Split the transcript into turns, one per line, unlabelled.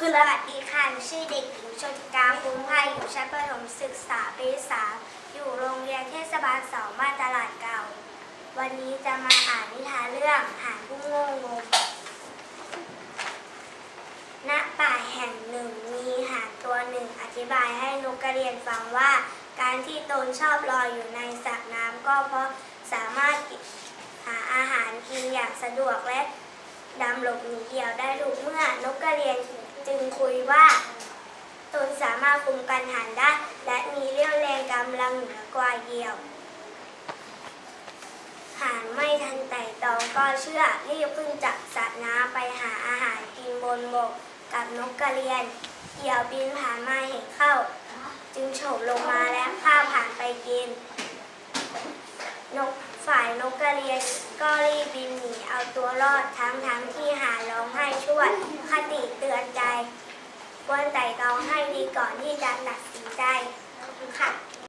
คือสวัสดีค่ะหนูชื่อเด็กหญิงชนกาคุ้มภัยอยู่ชั้นประถมศึกษาปีสามอยู่โรงเรียนเทศบาลสองบ้านตลาดเก่า วันนี้จะมาอ่านนิทานเรื่องหานผู้โง่งมณป่าแห่งหนึ่งมีหานตัวหนึ่งอธิบายให้นกกระเรียนฟังว่า การที่ตนชอบลอยอยู่ในสระน้ำก็เพราะสามารถหาอาหารกินอย่างสะดวกและดำหลบหนีเหยี่ยวได้ถูกเมื่อนกกระเรียนจึงคุยว่า ตนสามารถคุมกันหันได้ และมีเรี่ยวแรงกำลังเหนือกว่าเหยี่ยว หานไม่ทันไต่ตองก็เชื่อรีบขึ้นจากสระน้ำไปหาอาหารกินบนบกกับนกกระเรียน เหยี่ยวบินผ่านมาเห็นเข้า จึงโฉบลงมาและข้าผ่านไปกิน นกฝ่ายนกกระเรียนก็รีบบินหนีเอาตัวรอดทั้งทั้งที่หาร้องไห้ช่วยคติเตือนใจ ควรไต่ตองให้ดีก่อนที่จะตัดสิน